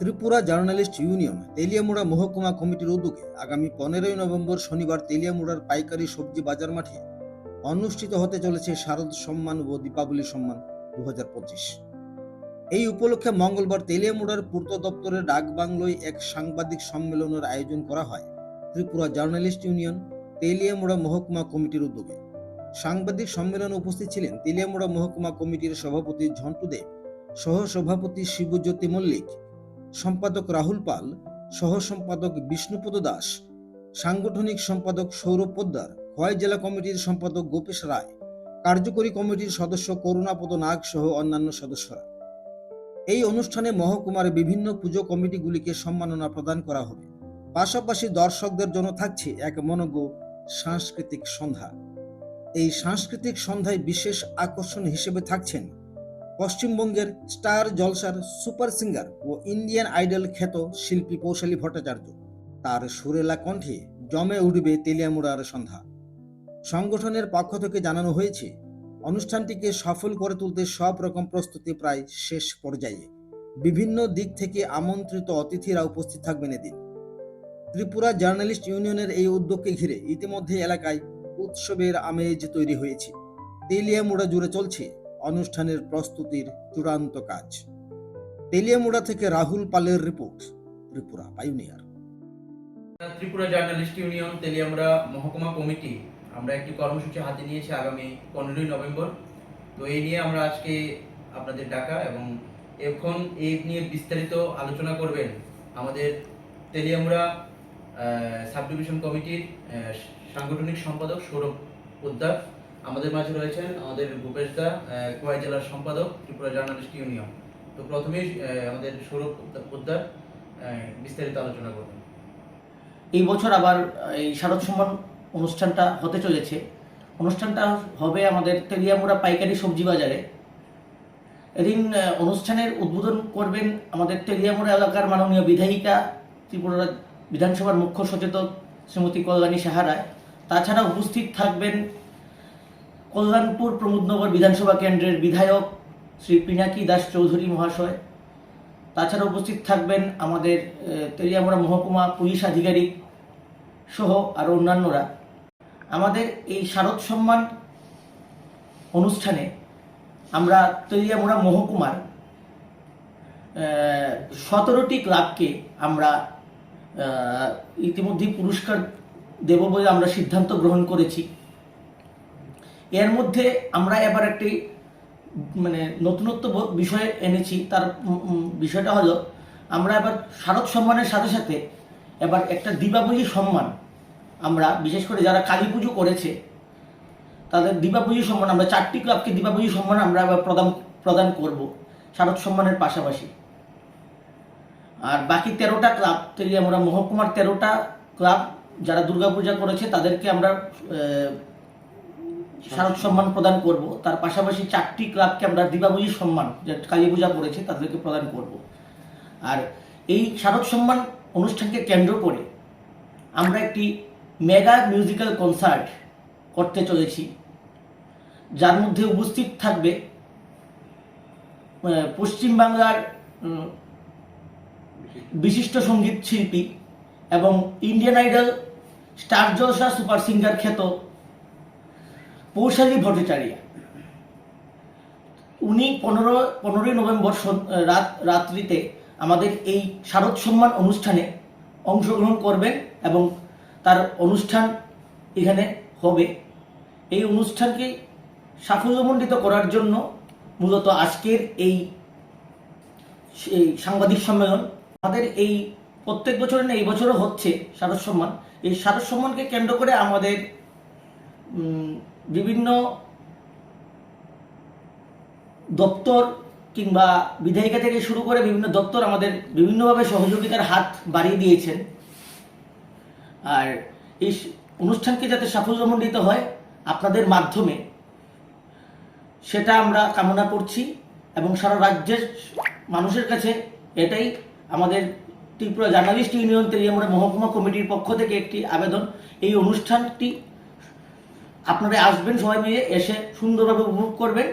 Tripura journalist union, Teliamura মহকুমা কমিটির উদ্যোগে আগামী পনেরোই নভেম্বর শনিবার তেলিয়ামুড়ার পাইকারি সবজি বাজার মাঠে অনুষ্ঠিত হতে চলেছে শারদ সম্মান ও দীপাবলি সম্মান দুহাজার পঁচিশ। এই উপলক্ষে মঙ্গলবার তেলিয়ামুড়ার পূর্ত দপ্তরের ডাকবাংলোয় এক সাংবাদিক সম্মেলনের আয়োজন করা হয় ত্রিপুরা জার্নালিস্ট ইউনিয়ন, তেলিয়ামুড়া মহকুমা কমিটির উদ্যোগে। সাংবাদিক সম্মেলনে উপস্থিত ছিলেন তেলিয়ামুড়া মহকুমা কমিটির সভাপতি ঝন্টু দেব সহ সভাপতি শিবজ্যোতি মল্লিক সম্পাদক রাহুল পাল, সহ সম্পাদক বিষ্ণুপদ দাস, সাংগঠনিক সম্পাদক সৌরভ পোদ্দার, খোয়াই জেলা কমিটির সম্পাদক গোপেশ রায়, কার্যকরী কমিটির সদস্য করুণাপদ নাগ সহ অন্যান্য সদস্যরা। এই অনুষ্ঠানে মহকুমার বিভিন্ন পুজো কমিটিগুলিকে সম্মাননা প্রদান করা হবে। পাশাপাশি দর্শকদের জন্য থাকছে এক মনোজ্ঞ সাংস্কৃতিক সন্ধ্যা। এই সাংস্কৃতিক সন্ধ্যায় বিশেষ আকর্ষণ হিসেবে থাকছেন পশ্চিমবঙ্গের স্টার জলসার সুপার সিঙ্গার ও ইন্ডিয়ান আইডল খ্যাত শিল্পী কৌশলী ভট্টাচার্য। তার সুরেলা কণ্ঠে জমে উঠবে তেলিয়ামুড়ার সন্ধ্যা। সংগঠনের পক্ষ থেকে জানানো হয়েছে, অনুষ্ঠানটিকে সফল করে তুলতে সব রকম প্রস্তুতি প্রায় শেষ পর্যায়ে। বিভিন্ন দিক থেকে আমন্ত্রিত অতিথিরা উপস্থিত থাকবেন এদিন। ত্রিপুরা জার্নালিস্ট ইউনিয়নের এই উদ্যোগকে ঘিরে ইতিমধ্যে এলাকায় উৎসবের আমেজ তৈরি হয়েছে। তেলিয়ামুড়া জুড়ে চলছে অনুষ্ঠানের প্রস্তুতির চূড়ান্ত কাজ। তেলিয়ামুড়া থেকে রাহুল পালের report, Tripura pioneer. Tripura journalist union Teliamura মহকুমা কমিটি, আমরা একটি কর্মসূচি হাতে নিয়েছি আগামী পনেরোই নভেম্বর। তো এই নিয়ে আমরা আজকে আপনাদের ডাকা এবং এখন এই নিয়ে বিস্তারিত আলোচনা করবেন আমাদের তেলিয়ামরা সাব ডিভিশন কমিটির সাংগঠনিক সম্পাদক সৌরভ পোদ্দার। আমাদের মাঝে রয়েছেন আমাদের ভূপেশ দা আহ, জেলার সম্পাদক ত্রিপুরা জার্নালিস্ট ইউনিয়ন। তো প্রথমেই আমাদের সৌরভ পোদ্দার বিস্তারিত আলোচনা করবেন এই বছর আবার এই শারদ সম্মান অনুষ্ঠানটা হতে চলেছে। অনুষ্ঠানটা হবে আমাদের তেলিয়ামুড়া পাইকারি সবজি বাজারে। এদিন অনুষ্ঠানের উদ্বোধন করবেন আমাদের তেলিয়ামুড়া এলাকার মাননীয় বিধায়িকা ত্রিপুরা বিধানসভার মুখ্য সচেতক শ্রীমতী কল্যাণী সাহারায় তাছাড়া উপস্থিত থাকবেন কল্যাণপুর প্রমোদনগর বিধানসভা কেন্দ্রের বিধায়ক শ্রী পিনাকি দাস চৌধুরী মহাশয়। তাছাড়া উপস্থিত থাকবেন আমাদের তেলিয়ামুড়া মহকুমা পুলিশ আধিকারিক সহ আরও অন্যান্যরা। আমাদের এই শারদ সম্মান অনুষ্ঠানে আমরা তেলিয়ামুড়া মহকুমার সতেরোটি ক্লাবকে আমরা ইতিমধ্যেই পুরস্কার দেব বলে আমরা সিদ্ধান্ত গ্রহণ করেছি। এর মধ্যে আমরা এবার একটি মানে নতুনত্ব বিষয় এনেছি, তার বিষয়টা হলো, আমরা এবার শারদ সম্মানের সাথে সাথে এবার একটা দীপাবলি সম্মান আমরা, বিশেষ করে যারা কালী পুজো করেছে, তাদের দীপাবলি সম্মান, আমরা চারটি ক্লাবকে দীপাবলি সম্মান আমরা এবার প্রদান প্রদান করব শারদ সম্মানের পাশাপাশি। আর বাকি তেরোটা ক্লাব থেকে আমরা মহকুমার তেরোটা ক্লাব যারা দুর্গাপূজা করেছে, তাদেরকে আমরা শারদ সম্মান প্রদান করব। তার পাশাপাশি চারটি ক্লাবকে আমরা দীপাবলি সম্মান যে কালী পূজা করেছে তাদেরকে প্রদান করব। আর এই স্মারক সম্মান অনুষ্ঠানকে কেন্দ্র করে আমরা একটি মেগা মিউজিক্যাল কনসার্ট করতে চলেছি। যার মধ্যে উপস্থিত থাকবে পশ্চিমবাংলার বিশিষ্ট সংগীত শিল্পী এবং Indian idol star Jalsha super singer খ্যাত পৌশালী ভট্টাচার্য। উনি পনেরো, পনেরোই নভেম্বর রাত, রাত্রিতে আমাদের এই শারদ সম্মান অনুষ্ঠানে অংশগ্রহণ করবেন এবং তার অনুষ্ঠান এখানে হবে। এই অনুষ্ঠানকে সাফল্যমণ্ডিত করার জন্য মূলত আজকের এই সাংবাদিক সম্মেলন, আমাদের এই প্রত্যেক বছর না, এই বছরও হচ্ছে শারদ সম্মান। এই শারদ সম্মানকে কেন্দ্র করে আমাদের বিভিন্ন দপ্তর কিংবা বিধায়িকা থেকে শুরু করে বিভিন্ন দপ্তর আমাদের বিভিন্নভাবে সহযোগিতার হাত বাড়িয়ে দিয়েছেন। আর এই অনুষ্ঠানকে যাতে সাফল্যমণ্ডিত হয় আপনাদের মাধ্যমে, সেটা আমরা কামনা করছি এবং সারা রাজ্যের মানুষের কাছে এটাই আমাদের ত্রিপুরা জার্নালিস্ট ইউনিয়ন তেলিয়ামুড়া মহকুমা কমিটির পক্ষ থেকে একটি আবেদন। এই অনুষ্ঠানটি আপনারা আসবেন সবাই মিলে এসে সুন্দরভাবে উপভোগ করবেন।